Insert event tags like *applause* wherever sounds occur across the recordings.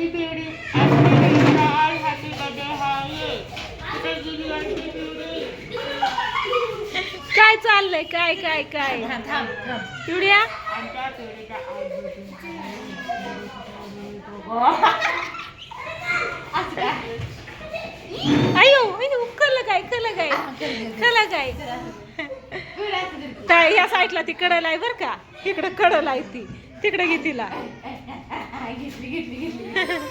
आमची पिवडी आमची पिवडीला ऑल हॅपी बर्थडे हाय. कुठे गेली आमची पिवडी काय चाललंय? काय काय काय? पिवड्या आमच्या अयो अयो कल काय कल काय? कल काय? त्या या साईडला ती कडल आहे बर का? इकडं कडल आहे ती. तिकडे घे तिला. read, read, read.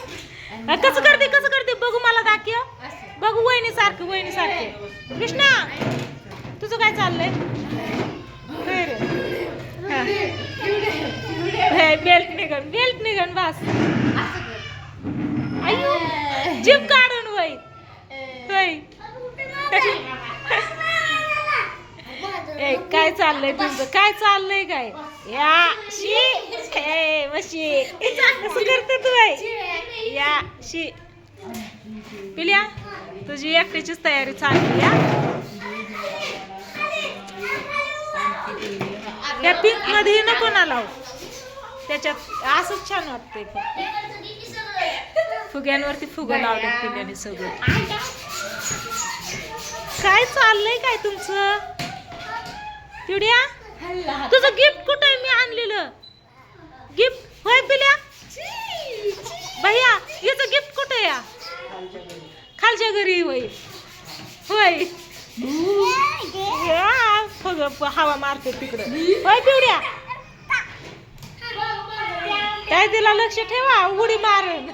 चाललंय तुमचं काय चाललंय काय? या शी ए वशी. कसं करते तू आहे या शी. पिल्या तुझी एकटीचीच तयारी चालली या. त्या पिंकमध्ये नको ना लावू. त्याच्यात असंच छान वाटतंय फुग्यांवरती फुगं लावलं पिल्याने सगळं. काय चाललंय काय तुमचं? पिवड्या तुझं गिफ्ट कुठं आहे? मी आणलेलं. गिफ्ट होय पिल्या? भैया याचं गिफ्ट कुठं या? खालच्या घरी होय. होय हवा मारते तिकडं. होय पिवड्या. काय तिला लक्ष ठेवा उडी मारून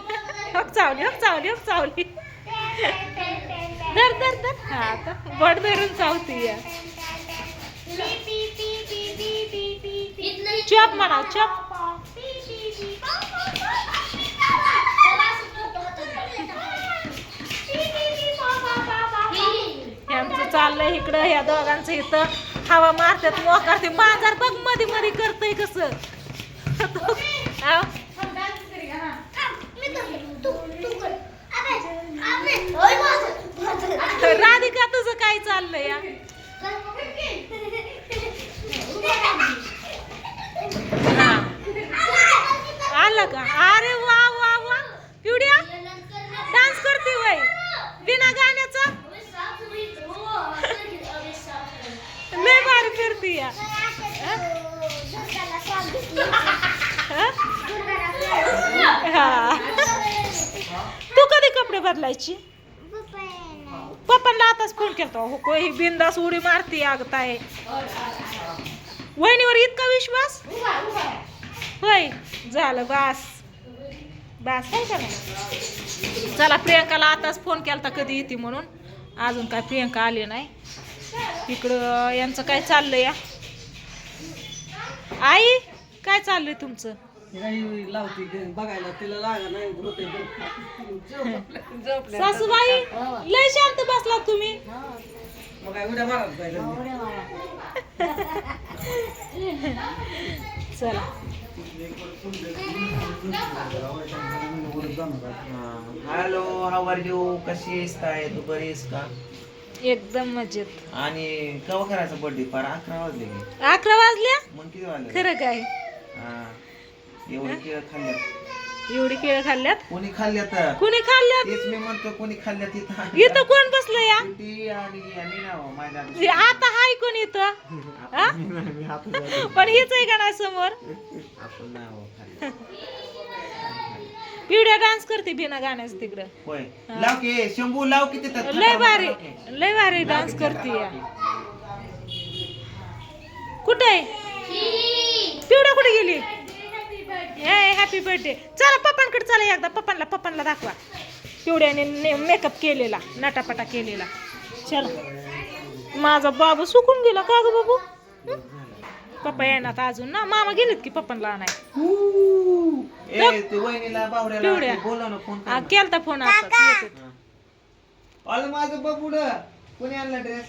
हक चावली हक चावली हक चावली. धर धर धर. हा बड धरून चावती या. चप म्हणा चप. यांचं चाललंय इकडं ह्या दोघांचं इथं. हवा मारतात मोकार ते बघमध्ये मध्ये करतय कसं. राधिका तुझं काय चाललंय *laughs* भारी फिरती या हा? हा. तू कधी कपडे बदलायची? पप्पांना आताच फोन केलता हो ही बिंदास उडी मारती आगताय वहिनीवर इतका विश्वास? होय झालं बास. बास आहे का नाही चला प्रियंकाला आताच फोन केलता कधी येते म्हणून. अजून काय प्रियंका आली नाही. इकडं यांचं काय चाललंय? या आई काय चाललंय तुमचं? काही लावती घरी बघायला तिला लागा नाही होते सासूबाई लय शांत बसला तुम्ही. चला. हॅलो आर यू कशी आहेस काय तू बरी आहेस का? एकदम मजेत. आणि केव्हा करायचा बर्थडे फार अकरा वाजले की. अकरा वाजल्या? मग किती वाजले? खरं काय? हा. एवढी केळं खाल्ल्यात. एवढी केळं खाल्ल्यात? कोणी खाल्ल्यात? कुणी खाल्ल्यात? तेच मी म्हणतो कोणी खाल्ल्यात इथं? इथं कोण बसलं या? ती आणि आणि ना हो, माझ्या हे आता हाय कोण इथं? *laughs* हा? पण हेच आहे का नाही समोर? आपण हो खाल्लं. पिवड्या डान्स करते बिना गाण्याचं तिकडं. होय. लाव की शंभू लाव की तिथं. लय भारी लय भारी डान्स करते या. कुठे आहे? पिवड्या कुठे गेली? हॅपी बर्थडे चला पप्पांकडे चला एकदा. पप्पांना पप्पांना दाखवा. पिवड्याने मेकअप केलेला नटापटा केलेला. चला. माझा बाबू सुकून गेला का ग बाबू? हं? पप्पा येणार अजून ना? मामा गेलेत की पप्पांना आणाय ए ते वहिनीला बावड्याला पिवड्या. ते बोला ना फोन हा, केलता फोन आता येतात अल माझं बबुड कोणी आणला ड्रेस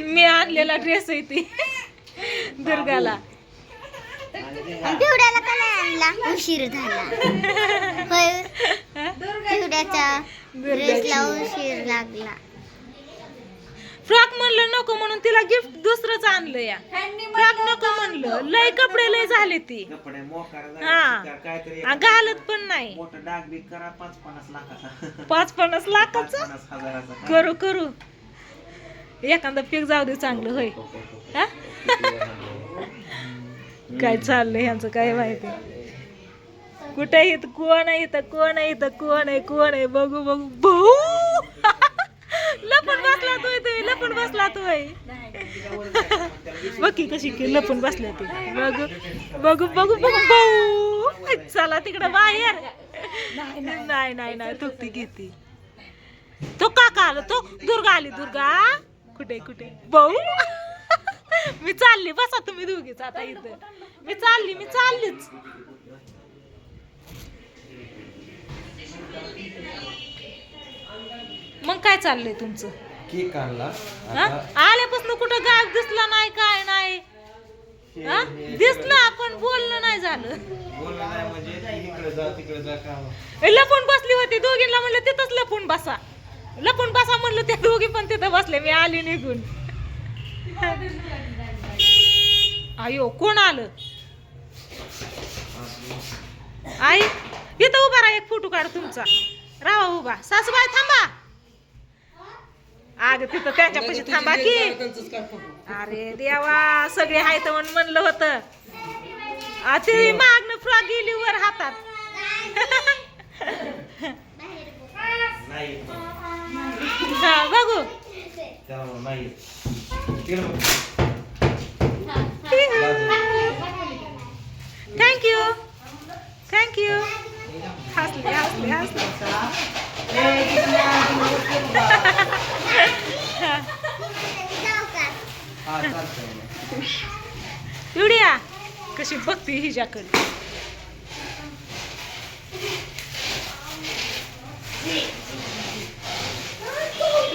मी आणलेला ड्रेस आहे ती. दुर्गाला. पिवड्याला का नाही आणला. उशीर झाला. *laughs* होय. पिवड्याच्या ड्रेसला उशीर लागला. फ्रॉक म्हणलं नको म्हणून तिला गिफ्ट दुसरंच आणलं या. फ्रॉक नको म्हणलं. लय कपडे लय झाले ती. कपडे मोकार हा. झाले, काहीतरी आ, घालत पण नाही. मोठं डाग बी करा पाच पन्नास लाखाचा. पाच पन्नास पाच लाखाचं? पन्नास हजाराचा करू करू. एखादं पीक जाऊ दे चांगलं होय. हा? काय चाललंय ह्यांचं काय माहिती? कुठे इथं कोण आहे इथं कोण आहे इथं कोण आहे? कोण आहे? बघू बघू. भाऊ *laughs* लपून बसला तोय तुम्ही लपून बघ की कशी की लपून बसल्या ती बघू बघू बघू बघू भाऊ चला तिकडं बाहेर. नाही नाही नाही थुकती घेती. तो काका आला तो दुर्गा आली दुर्गा. कुठे कुठे? भाऊ. मी चालली बसा तुम्ही दोघीच आता इथं. मी चालली मी चाललीच. मग काय चाललंय तुमचं? केक आणला. हा? आल्यापासून कुठं गायब दिसला नाही काय नाही. हा? दिसला पण बोलणं नाही झालं. नाही म्हणजे इकडे जा तिकडे जा काम. ए, लपून बसली होती दोघींना म्हणलं तिथंच लपून बसा. लपून बसा म्हणलं त्या दोघी पण तिथं बसले मी आली निघून. अयो कोण आलं? आई इथं उभा राहा एक फोटो काढ तुमचा. राहा उभा. सासूबाई थांबा. अग तिथं त्यांच्यापाशी थांबा की. अरे देवा सगळे आहेत म्हणून म्हणलं होतं. ते मागणं फ्रॉक गेली वर हातात. नाही हा बघू. थँक्यू थँक्यू हसले हसले हसले हा युडिया कशी बघते हिच्याकडे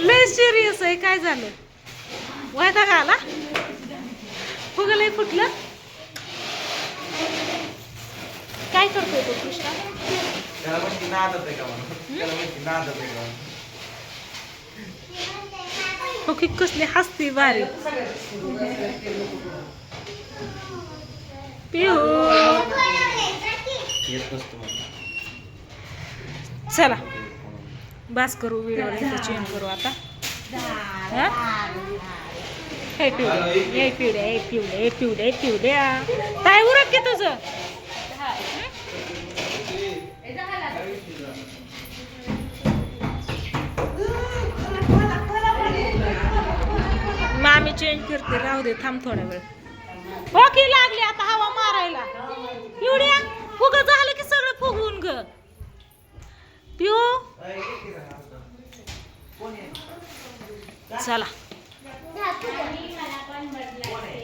लय सिरियस आहे काय झालं? वायदा का आला? फुगलंय फुटलं काय करतोय तो कृष्णा त्याला म्हणते नादत आहे का म्हणून त्याला म्हणते नादत आहे का म्हणून. हो की कसली हसती बारी. पिऊ. चला. बास करू व्हिडिओ चेंज करू आता. हे पिवड्या हे पिवड्या हे पिवड्या हे पिवड्या हे पिवड्या. काय उरक की तुझं? चेंज करते राहू दे थांब थोडा वेळ. ओके लागली आता हवा मारायला. एवढ्या फुग झालं की सगळं फुगवून ग. पिऊ. चला.